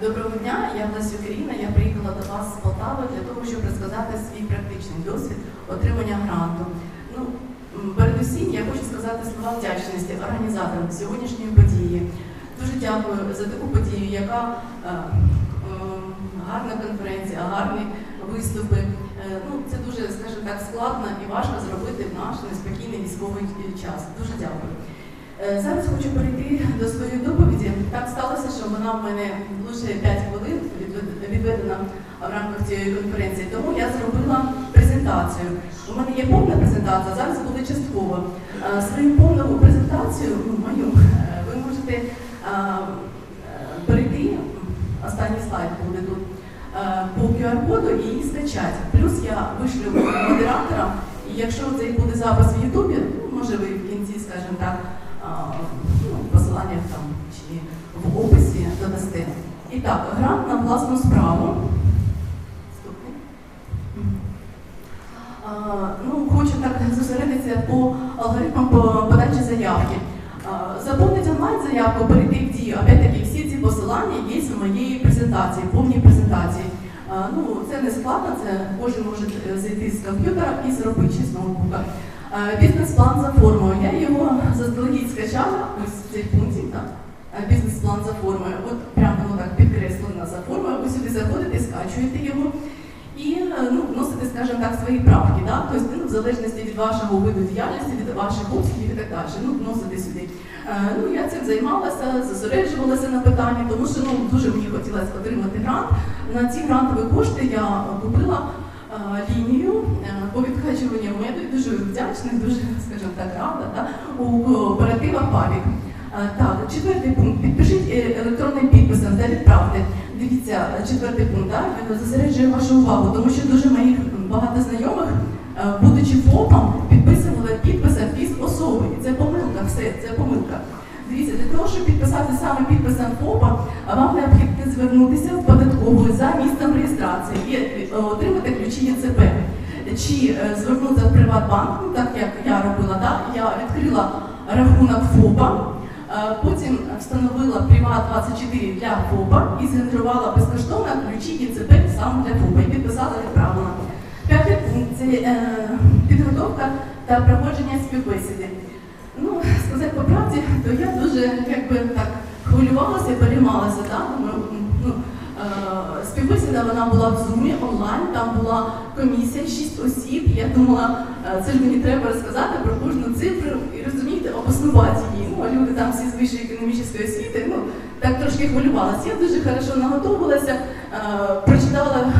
Доброго дня, я Власю Каріна. Я приїхала до вас з Полтави для того, щоб розказати свій практичний досвід отримання гранту. Ну, передусім, я хочу сказати слова вдячності організаторам сьогоднішньої події. Дуже дякую за таку подію, яка е, е, гарна конференція, гарні виступи. Е, Ну, це дуже, скажімо так, складно і важко зробити в наш неспокійний військовий час. Дуже дякую. Е, Зараз хочу перейти до своєї доповіді. Так сталося, що вона в мене лише 5 хвилин відведена в рамках цієї конференції, тому я зробила презентацію. У мене є повна презентація, зараз буде частково. Е, Свою повну презентацію, мою, е, ви можете перейти, останній слайд буде тут, по QR-коду і її скачати. Плюс я вишлю модераторам, і якщо цей буде запис в Ютубі, ну, може ви в кінці, скажімо так, а, ну, посилання там чи в описі додасте. І так, грант на власну справу. Ну, хочу так зосередитися по алгоритмам по подачі заявки. Заповнити онлайн заявку, перейти в дію. Опять-таки, всі ці посилання є в моїй презентації, повній презентації. Ну, це не складно, це кожен може е, зайти з комп'ютера і зробити чи з ноутбука. Е, Бізнес-план за формою. Я його заздалегідь скачала, ось цей пунктик. Е, Бізнес-план за формою. От прямо воно так підкреслено за формою. Ви сюди заходите, скачуєте його і е, ну, вносите, скажімо так, свої правки. Тобто, ну, в залежності від вашого виду діяльності, від ваших обсягів і так далі. Ну, вносите сюди. Ну, я цим займалася, зосереджувалася на питанні, тому що ну, дуже мені хотілося отримати грант. На ці грантові кошти я купила лінію по відкачуванню меду. І Дуже вдячна, дуже, скажімо так, рада да, у кооператива Павік. Е, Так, четвертий пункт. Підпишіть е, електронним підписом та відправте. Дивіться, четвертий пункт, да, зосереджує вашу увагу, тому що дуже моїх багато знайомих, е, будучи ФОПом, підписували підписи фіз особи. І це помилка, все, це помилка. Дивіться, для того, щоб підписати саме підписом ФОПа, вам необхідно звернутися в податкову за місцем реєстрації і е, отримати ключі ЄЦП. Чи е, звернутися в Приватбанк, ну, так як я робила, да? я відкрила рахунок ФОПа, е, потім встановила Приват 24 для ФОПа і згенерувала безкоштовно ключі ЄЦП саме для ФОПа і підписала відправлена. П'ятий пункт це е, підготовка та проходження співбесіди. Ну, сказати по правді, то я дуже якби так хвилювалася переймалася. Да? Е, співбесіда вона була в Zoom онлайн, там була комісія, шість осіб. Я думала, е, це ж мені треба розказати про кожну цифру і розумієте, обоснувати її. Ну, люди там всі з вищої економічної освіти, ну так трошки хвилювалася. Я дуже хорошо наготовилася, е, прочитала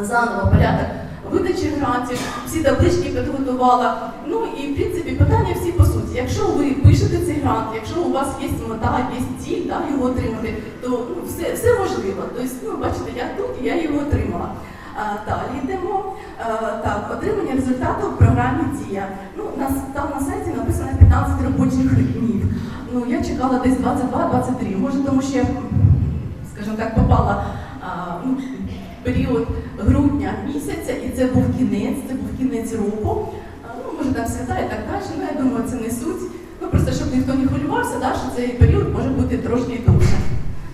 заново порядок видачі грантів, всі таблички підготувала. Ну і в принципі питання всі по суті. Якщо ви пишете цей грант, якщо у вас є мета, є ціль да, його отримати, то ну, все, все можливо. Тобто, ну, бачите, я тут я його отримала. Далі йдемо. Так, отримання результату в програмі Дія. Ну, нас там на сайті написано 15 робочих днів. Ну, я чекала десь 22-23. Може, тому що я, скажімо так, попала ну, період грудня місяця, і це був кінець, це був кінець року. Ну, може там свята і так далі, ну я думаю, це не суть. Ну просто щоб ніхто не хвилювався, да, що цей період може бути трошки довше.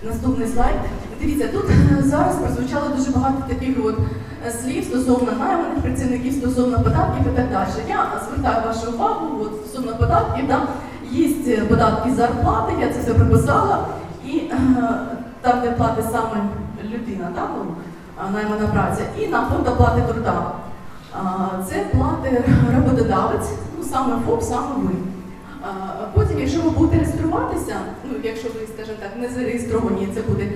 Наступний слайд. Дивіться, тут е, зараз прозвучало дуже багато таких от е, слів стосовно найманих працівників, стосовно податків і так далі. Я звертаю вашу увагу от, стосовно податків, да, є податки зарплати, я це все прописала, і е, там, де платить саме людина, да, ну, наймана праця, і на фонд оплати труда. Це платить роботодавець, ну саме ФОП, саме ви. Потім, якщо ви будете реєструватися, ну якщо ви, скажімо так, не зареєстровані, це буде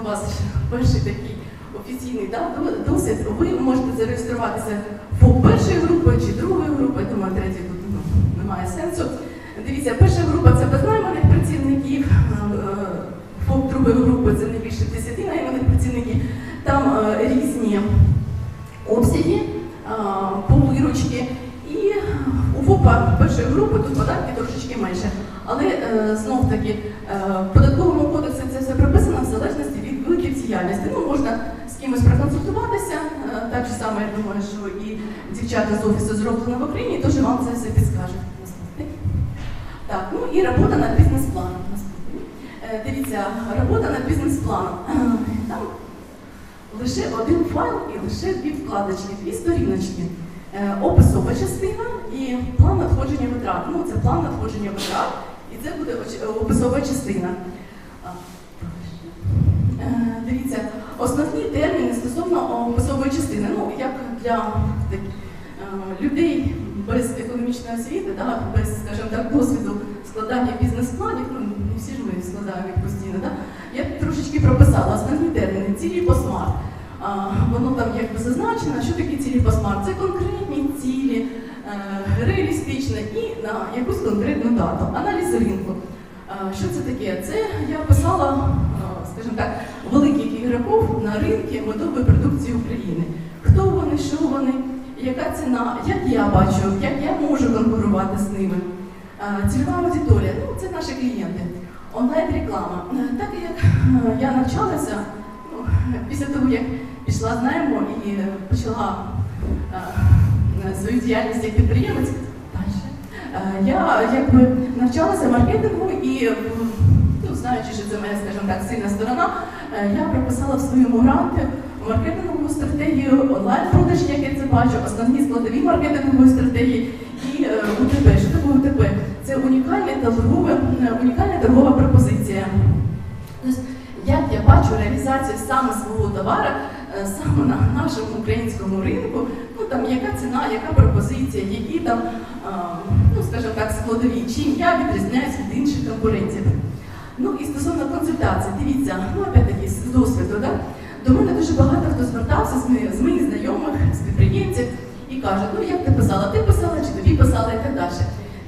у вас перший такий офіційний да, досвід, ви можете зареєструватися ФОП першої групи чи другої групи, я думаю, третьої тут ну, немає сенсу. Дивіться, перша група це без найманих працівників, ФОП другої групи це не більше 10 найманих працівників. Там е, різні обсяги е, по виручки. І у ФОПа першої групи тут податки трошечки менше. Але е, знов таки е, в податковому кодексі це все прописано в залежності від видів діяльності. Ну, можна з кимось проконсультуватися, е, так же само, я думаю, що і дівчата з офісу зроблено в Україні, теж вам це все підскажуть. Так, ну і робота над бізнес-планом. Е, Е, Дивіться, робота над бізнес-планом. Лише один файл і лише дві вкладочки, дві сторіночки. Е, Описова частина і план надходження витрат. Ну, це план надходження витрат, і це буде описова частина. Е, Дивіться, основні терміни стосовно описової частини. Ну, як для так, е, людей без економічної освіти, да, без, скажімо так, досвіду складання бізнес-планів, ну, не всі ж ми складаємо їх постійно, да, я трошечки прописала основні терміни, цілі по смарт. Воно там якби зазначено, що такі цілі по смарт. Це конкретні цілі, е, реалістичні і на якусь конкретну дату. Аналіз ринку. Що це таке? Це я писала, е, скажімо так, великих ігроків на ринку готової продукції України. Хто вони, що вони, яка ціна, як я бачу, як я можу конкурувати з ними. Цільова аудиторія, ну це наші клієнти. Онлайн-реклама. Е, Так як е, я навчалася, ну, після того, як пішла, знаємо, і е, почала е, свою діяльність як підприємець, я якби навчалася маркетингу і, ну, знаючи, що це моя, скажімо так, сильна сторона, я прописала в своєму гранті маркетингову стратегію, онлайн-продажі, як я це бачу, основні складові маркетингової стратегії і УТП. УТП? Це унікальна торгова, е, унікальна торгова пропозиція. Тобто, як я бачу реалізацію саме свого товару, е, саме на нашому українському ринку, ну там яка ціна, яка пропозиція, які там, е, ну скажімо так, складові, чим я відрізняюсь від інших конкурентів. Ну і стосовно консультацій, дивіться, ну опять-таки з досвіду, да? до мене дуже багато хто звертався з моїх, знайомих, з підприємців і каже, ну як ти писала, ти писала чи тобі писала.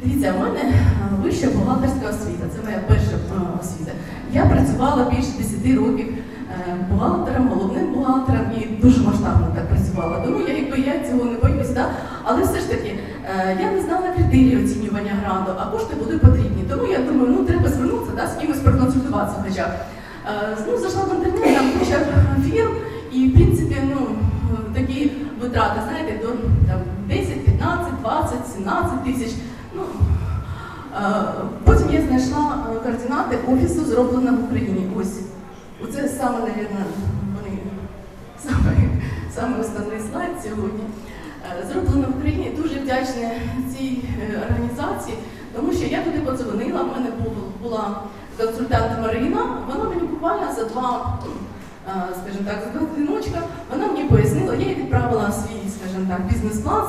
Дивіться, у мене е, вища бухгалтерська освіта, це моя перша е, освіта. Я працювала більше 10 років е, бухгалтером, головним бухгалтером і дуже масштабно так працювала. Тому я якби я цього не боюсь, да? але все ж таки я не знала критерії оцінювання гранту, а кошти будуть потрібні. Тому я думаю, ну треба звернутися, да, з кимось проконсультуватися хоча б. Ну, зайшла в інтернет, там куча фірм, і в принципі, ну, такі витрати, знаєте, до там, 10, 15, 20, 17 тисяч. Ну, е, потім я знайшла е, координати офісу зроблено в Україні. Ось. Оце саме, мабуть, саме, саме основний слайд сьогодні. Е, Зроблено в Україні. Дуже вдячна цій організації, тому що я туди подзвонила, в мене бу- була консультант Марина, вона мені буквально за два, скажімо так, за два дзвіночка, вона мені пояснила, я їй відправила свій, скажімо так, бізнес-план,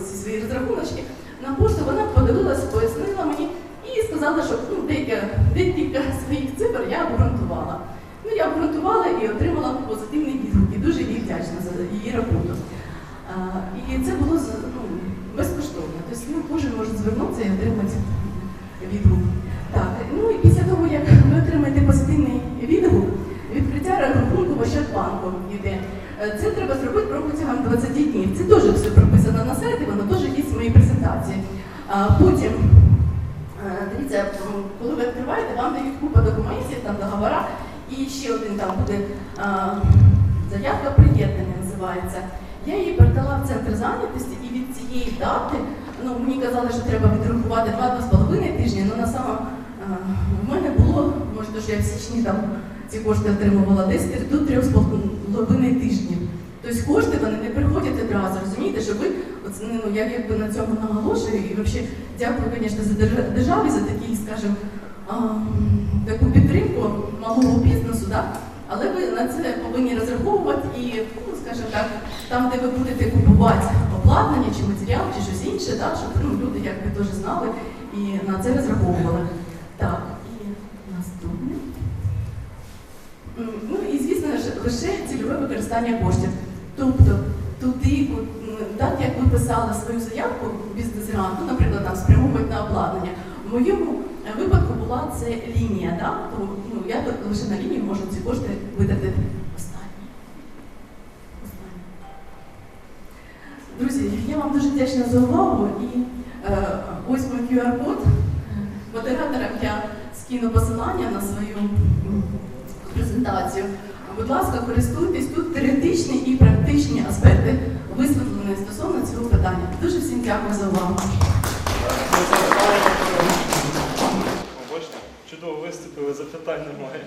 зі свої розрахуночки на пошту, вона подивилася, пояснила мені і сказала, що ну, декілька своїх цифр я обґрунтувала. Ну, я обґрунтувала і отримала позитивний відгук, і дуже їй вдячна за її роботу. А, і це було ну, безкоштовно. Тобто ну, кожен може звернутися і отримати відгук. Так, ну і після того, як ви отримаєте позитивний відгук, відкриття рахунку в Ощадбанку йде. Це треба зробити протягом 20 днів. Це теж все А, Потім, е, дивіться, коли ви відкриваєте, вам дають купа документів, там договора, і ще один там буде заявка приєднання називається. Я її передала в центр зайнятості і від цієї дати, ну мені казали, що треба відрахувати 2-2,5 тижні, але на само в мене було, може, що я в січні там ці кошти отримувала десь до 3,5 тижнів. Тобто кошти вони не приходять одразу, розумієте, що ви, ну, я якби на цьому наголошую і взагалі дякую, звісно, за держа- державі за такий, скажімо, таку підтримку малого бізнесу, да? але ви на це повинні розраховувати і, ну, скажімо так, там, де ви будете купувати обладнання чи матеріал, чи щось інше, да? щоб ну, люди якби теж знали і на це розраховували. Так, і наступне. Ну і звісно ж лише цільове використання коштів. Тобто туди, так як ви писали свою заявку в бізнес-грант, ну, наприклад, там спрямовують на обладнання. В моєму е, випадку була це лінія, да? то ну, я лише на лінії можу ці кошти видати. Останні. Друзі, я вам дуже вдячна за увагу і е, ось мій QR-код. Модераторам я скину посилання на свою презентацію. Будь ласка, користуйтесь тут теоретичні і практичні аспекти висвітлені стосовно цього питання. Дуже всім дякую за увагу. Чудово виступили, запитань немає.